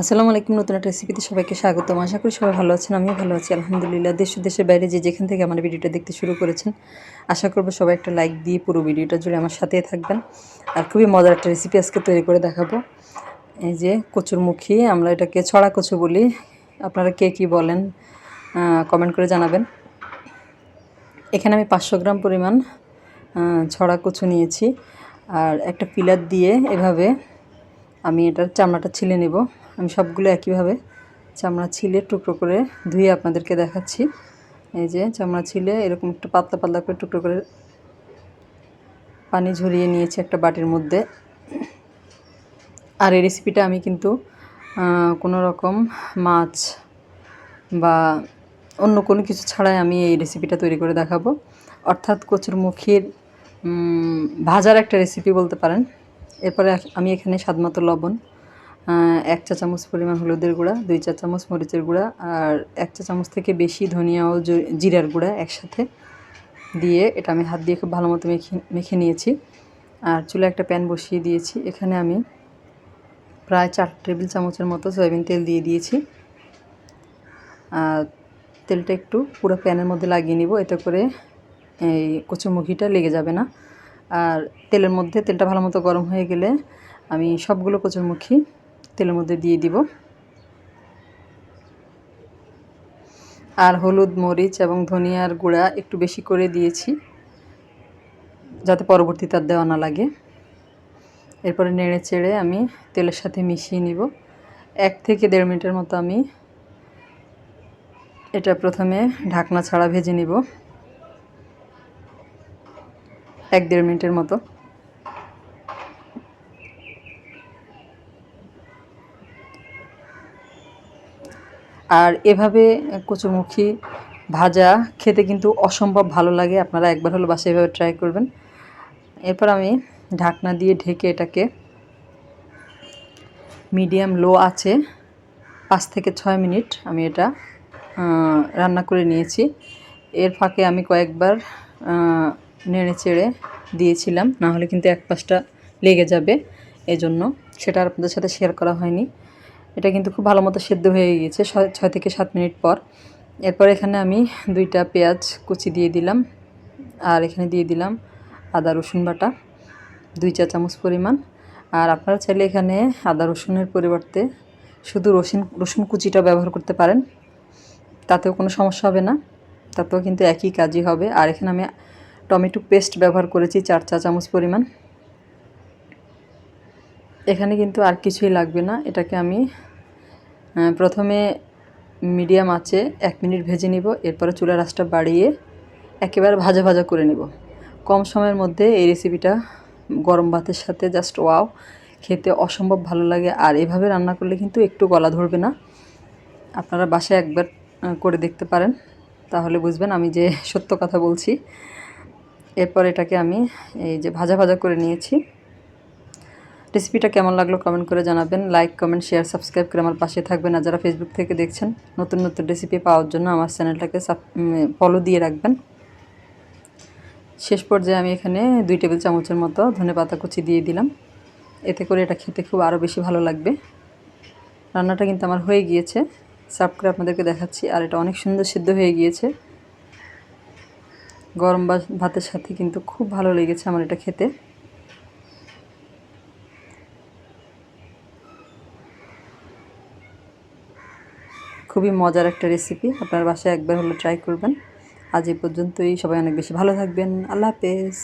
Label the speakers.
Speaker 1: আসসালামু আলাইকুম, নতুন একটা রেসিপিতে সবাইকে স্বাগতম। আশা করি সবাই ভালো আছেন, আমিও ভালো আছি, আলহামদুলিল্লাহ। দেশ দেশের বাইরে যে যেখান থেকে আমার ভিডিওটা দেখতে শুরু করেছেন, আশা করব সবাই একটা লাইক দিয়ে পুরো ভিডিওটা জুড়ে আমার সাথেই থাকবেন। আর খুবই মজার একটা রেসিপি আজকে তৈরি করে দেখাবো। এই যে কচুর কচুরমুখী, আমরা এটাকে ছড়া কচু বলি। আপনারা কে কী বলেন কমেন্ট করে জানাবেন। এখানে আমি পাঁচশো গ্রাম পরিমাণ ছড়া কচু নিয়েছি। আর একটা পিলার দিয়ে এভাবে আমি এটার চামড়াটা ছিলে নেব। আমি সবগুলো একইভাবে চামড়া ছিলে টুকরো করে ধুয়ে আপনাদেরকে দেখাচ্ছি। এই যে চামড়া ছিলে এরকম একটু পাতলা পাতলা করে টুকরো করে পানি ঝরিয়ে নিয়েছি একটা বাটির মধ্যে। আর এই রেসিপিটা আমি কিন্তু কোনো রকম মাছ বা অন্য কোনো কিছু ছাড়াই আমি এই রেসিপিটা তৈরি করে দেখাবো। অর্থাৎ কচুর মুখির ভাজার একটা রেসিপি বলতে পারেন। এরপরে আমি এখানে স্বাদমতো লবণ এক চা চামচ পরিমাণ হলুদের গুঁড়া, দুই চা চামচ মরিচের গুঁড়া আর এক চা চামচ থেকে বেশি ধনিয়া ও জিরার গুঁড়া একসাথে দিয়ে এটা আমি হাত দিয়ে খুব ভালো মতো মেখে মেখে নিয়েছি। আর চুলে একটা প্যান বসিয়ে দিয়েছি। এখানে আমি প্রায় চার টেবিল চামচের মতো সয়াবিন তেল দিয়ে দিয়েছি। আর তেলটা একটু পুরো প্যানের মধ্যে লাগিয়ে নিব, এতে করে এই কচুমুখিটা লেগে যাবে না। আর তেলের মধ্যে, তেলটা ভালো মতো গরম হয়ে গেলে আমি সবগুলো কচুরমুখী তেলের মধ্যে দিয়ে দিব। আর হলুদ, মরিচ এবং ধনিয়ার গুঁড়া একটু বেশি করে দিয়েছি, যাতে পরবর্তীতে আর দেওয়া না লাগে। এরপরে নেড়ে চেড়ে আমি তেলের সাথে মিশিয়ে নিব। এক থেকে দেড় মিনিটের মতো আমি এটা প্রথমে ঢাকনা ছাড়া ভেজে নিব। এক দেড় মিনিটের মতো। আর এভাবে কচুমুখী ভাজা খেতে কিন্তু অসম্ভব ভালো লাগে। আপনারা একবার হলো বাসায় এভাবে ট্রাই করবেন। এরপর আমি ঢাকনা দিয়ে ঢেকে এটাকে মিডিয়াম লো আছে, পাঁচ থেকে ছয় মিনিট আমি এটা রান্না করে নিয়েছি। এর ফাঁকে আমি কয়েকবার নেড়ে চেড়ে দিয়েছিলাম, না হলে কিন্তু এক পাশটা লেগে যাবে। এজন্য সেটা আপনাদের সাথে শেয়ার করা হয়নি। এটা কিন্তু খুব ভালো মতো সেদ্ধ হয়ে গিয়েছে ছয়- থেকে সাত মিনিট পর। এরপর এখানে আমি দুইটা পেঁয়াজ কুচি দিয়ে দিলাম আর এখানে দিয়ে দিলাম আদা, রসুন বাটা, দুই চা চামচ পরিমাণ। আর আপনারা চাইলে এখানে আদা, রসুনের পরিবর্তে শুধু রসুন রসুন কুচিটা ব্যবহার করতে পারেন। তাতেও কোনো সমস্যা হবে না। তাতেও কিন্তু একই কাজই হবে। আর এখানে আমি টমেটো পেস্ট ব্যবহার করেছি চার চা চামচ পরিমাণ। এখানে কিন্তু আর কিছুই লাগবে না। এটাকে আমি প্রথমে মিডিয়াম আঁচে এক মিনিট ভেজে নিব, এরপরে চুলার আঁচটা বাড়িয়ে একেবারে ভাজা ভাজা করে নিব। কম সময়ের মধ্যে এই রেসিপিটা গরম ভাতের সাথে জাস্ট ওয়াও খেতে অসম্ভব ভালো লাগে। আর এভাবে রান্না করলে কিন্তু একটু গলা ধরবে না। আপনারা বাসায় একবার করে দেখতে পারেন। তাহলে বুঝবেন আমি যে সত্য কথা বলছি। এরপর এটাকে আমি এই যে ভাজা ভাজা করে নিয়েছি। রেসিপিটা কেমন লাগল কমেন্ট করে জানাবেন। লাইক কমেন্ট শেয়ার সাবস্ক্রাইব করে আমার পাশে থাকবেন। আর যারা ফেসবুক থেকে দেখছেন, নতুন নতুন রেসিপি পাওয়ার জন্য আমার চ্যানেলটাকে ফলো দিয়ে রাখবেন। শেষ পর্যায়ে আমি এখানে দুই টেবিল চামচের মতো ধনে পাতা কুচি দিয়ে দিলাম। এতে করে এটা খেতে খুব আরও বেশি ভালো লাগবে। রান্নাটা কিন্তু আমার হয়ে গিয়েছে। সার্ভ করে আপনাদেরকে দেখাচ্ছি। আর এটা অনেক সুন্দর সিদ্ধ হয়ে গিয়েছে। গরম ভাতের সাথে কিন্তু খুব ভালো লেগেছে আমার এটা খেতে। খুবই মজার একটা রেসিপি আপনার বাসায় একবার হলে ট্রাই করবেন। আজ এই পর্যন্তই। সবাই অনেক বেশি ভালো থাকবেন। আল্লাহ হাফেজ।